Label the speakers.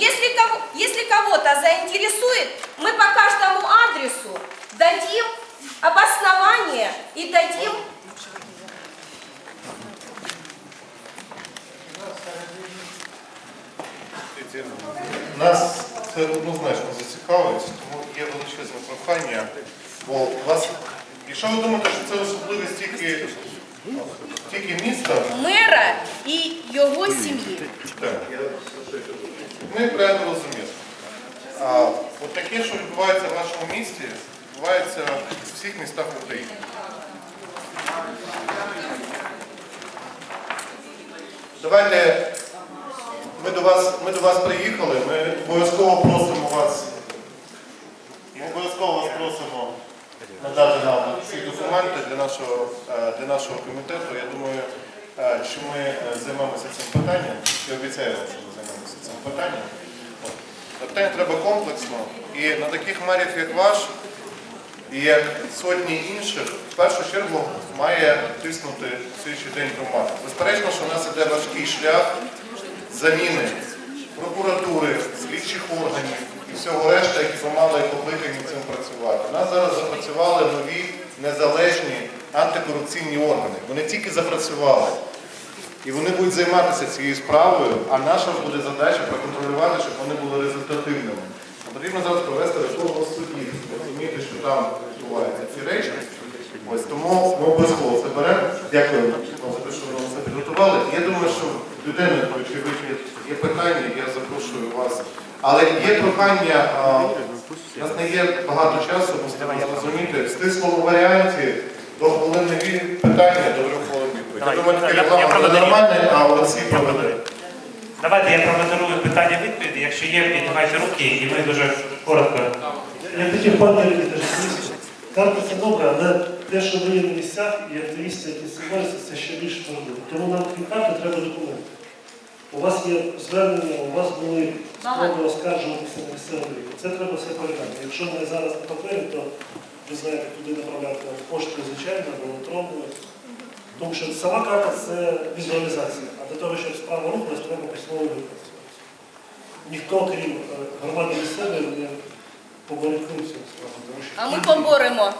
Speaker 1: Если, кого, если кого-то заинтересует, мы по каждому адресу дадим обоснование и дадим
Speaker 2: Нас це однозначно зацікавить, тому є величезне прохання, бо у вас, якщо ви думаєте, що це особливість тільки, тільки міста,
Speaker 1: мэра и его семьи.
Speaker 2: так, Ми правильно розуміємо. А от таке, що відбувається в нашому місті, відбувається в всіх містах України. Давайте ми до вас, ми до вас приїхали, ми обов'язково просимо вас, ми обов'язково вас просимо надати нам ці документи для нашого, е, для нашого комітету. Я думаю, е, що ми е, займемося цим питанням. Я обіцяю вам, що ми займемося От. Питання треба комплексно. І на таких мерів, як ваш, і як сотні інших, в першу чергу має тиснути слідчий день громади. Безперечно, що у нас іде важкий шлях заміни прокуратури, слідчих органів і всього решта, які помали і покликані цим працювати. У нас зараз запрацювали нові незалежні антикорупційні органи. Вони тільки запрацювали. І вони будуть займатися цією справою, а наша буде задача проконтролювати, щоб вони були результативними. Потрібно зараз провести реформу судів, розуміти, що там відбуваються ці речі. Ось тому ми обов'язково це беремо. Дякую вам за те, що ви нам це підготували. Я думаю, що в людини, є, питання, я запрошую вас. Але є прохання, у нас не є багато часу, ми зрозуміти, стислому варіанті до хвилини від- питання, до трьох хвилин відповідь. Я думаю,
Speaker 3: я-
Speaker 2: регламент нормальний, а Олексій проведе.
Speaker 3: Давайте я промодерую питання відповіді. Якщо є, піднімайте руки, і ми дуже коротко.
Speaker 4: Я хотів пане теж. Карта це добре, але те, що ви є на місцях і активісти, які займаються, це ще більш важливо. Тому нам крім карти треба документи. У вас є звернення, у вас були спроби оскаржуватися на місцевому рівні. Це треба все передати. Якщо ми зараз на папері, то ви знаєте, куди направляти поштою, звичайно, або електронною. Тому що сама карта це візуалізація. А для того, щоб справа рухалась, треба письмово виконати. Ніхто, крім е, громади місцевої, не поборить корупцію.
Speaker 1: А ми поборемо.